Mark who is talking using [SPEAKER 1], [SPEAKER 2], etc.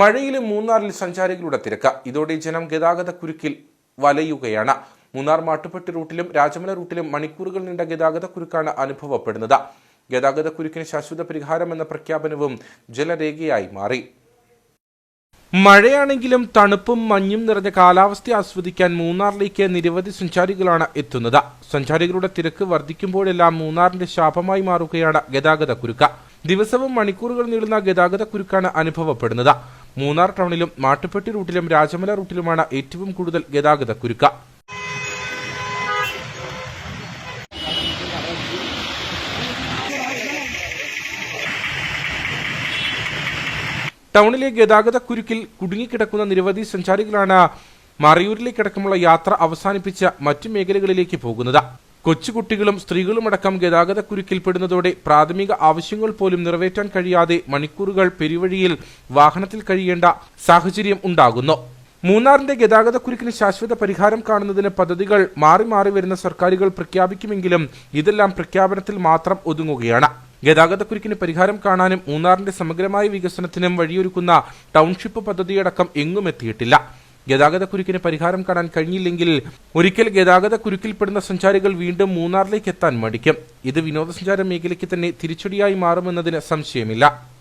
[SPEAKER 1] മഴയിലും മൂന്നാറിൽ സഞ്ചാരികളുടെ തിരക്ക്. ഇതോടെ ജനം ഗതാഗത കുരുക്കിൽ വലയുകയാണ്. മൂന്നാർ മാട്ടുപ്പെട്ടി റൂട്ടിലും രാജമല റൂട്ടിലും മണിക്കൂറുകൾ നീണ്ട ഗതാഗത കുരുക്കാണ് അനുഭവപ്പെടുന്നത്. ഗതാഗത കുരുക്കിന് ശാശ്വത പരിഹാരം എന്ന പ്രഖ്യാപനവും ജലരേഖയായി മാറി. മഴയാണെങ്കിലും തണുപ്പും മഞ്ഞും നിറഞ്ഞ കാലാവസ്ഥ ആസ്വദിക്കാൻ മൂന്നാറിലേക്ക് നിരവധി സഞ്ചാരികളാണ് എത്തുന്നത്. സഞ്ചാരികളുടെ തിരക്ക് വർദ്ധിക്കുമ്പോഴെല്ലാം മൂന്നാറിന്റെ ശാപമായി മാറുകയാണ് ഗതാഗത കുരുക്ക്. ദിവസവും മണിക്കൂറുകൾ നീളുന്ന ഗതാഗത കുരുക്കാണ് അനുഭവപ്പെടുന്നത്. മൂന്നാർ ടൗണിലും മാട്ടുപ്പെട്ടി റൂട്ടിലും രാജമല റൂട്ടിലുമാണ് ഏറ്റവും കൂടുതൽ ഗതാഗത കുരുക്ക്. ടൗണിലെ ഗതാഗത കുരുക്കിൽ കുടുങ്ങിക്കിടക്കുന്ന നിരവധി സഞ്ചാരികളാണ് മറയൂരിലേക്കടക്കമുള്ള യാത്ര അവസാനിപ്പിച്ച് മറ്റു മേഖലകളിലേക്ക് പോകുന്നത്. കൊച്ചുകുട്ടികളും സ്ത്രീകളുമടക്കം ഗതാഗതക്കുരുക്കിൽപ്പെടുന്നതോടെ പ്രാഥമിക ആവശ്യങ്ങൾ പോലും നിറവേറ്റാൻ കഴിയാതെ മണിക്കൂറുകൾ പെരുവഴിയിൽ വാഹനത്തിൽ കഴിയേണ്ട സാഹചര്യം ഉണ്ടാകുന്നു. മൂന്നാറിന്റെ ഗതാഗതക്കുരുക്കിന് ശാശ്വത പരിഹാരം കാണുന്നതിന് പദ്ധതികൾ മാറി മാറി വരുന്ന സർക്കാരുകൾ പ്രഖ്യാപിക്കുമെങ്കിലും ഇതെല്ലാം പ്രഖ്യാപനത്തിൽ മാത്രം ഒതുങ്ങുകയാണ്. ഗതാഗതക്കുരുക്കിന് പരിഹാരം കാണാനും മൂന്നാറിന്റെ സമഗ്രമായ വികസനത്തിനും വഴിയൊരുക്കുന്ന ടൗൺഷിപ്പ് പദ്ധതിയടക്കം എങ്ങും എത്തിയിട്ടില്ല. ഗതാഗതക്കുരുക്കിന് പരിഹാരം കാണാൻ കഴിഞ്ഞില്ലെങ്കിൽ ഒരിക്കൽ ഗതാഗതക്കുരുക്കിൽപ്പെടുന്ന സഞ്ചാരികൾ വീണ്ടും മൂന്നാറിലേക്ക് എത്താൻ മടിക്കും. ഇത് വിനോദസഞ്ചാര മേഖലയ്ക്ക് തന്നെ തിരിച്ചടിയായി മാറുമെന്നതിന് സംശയമില്ല.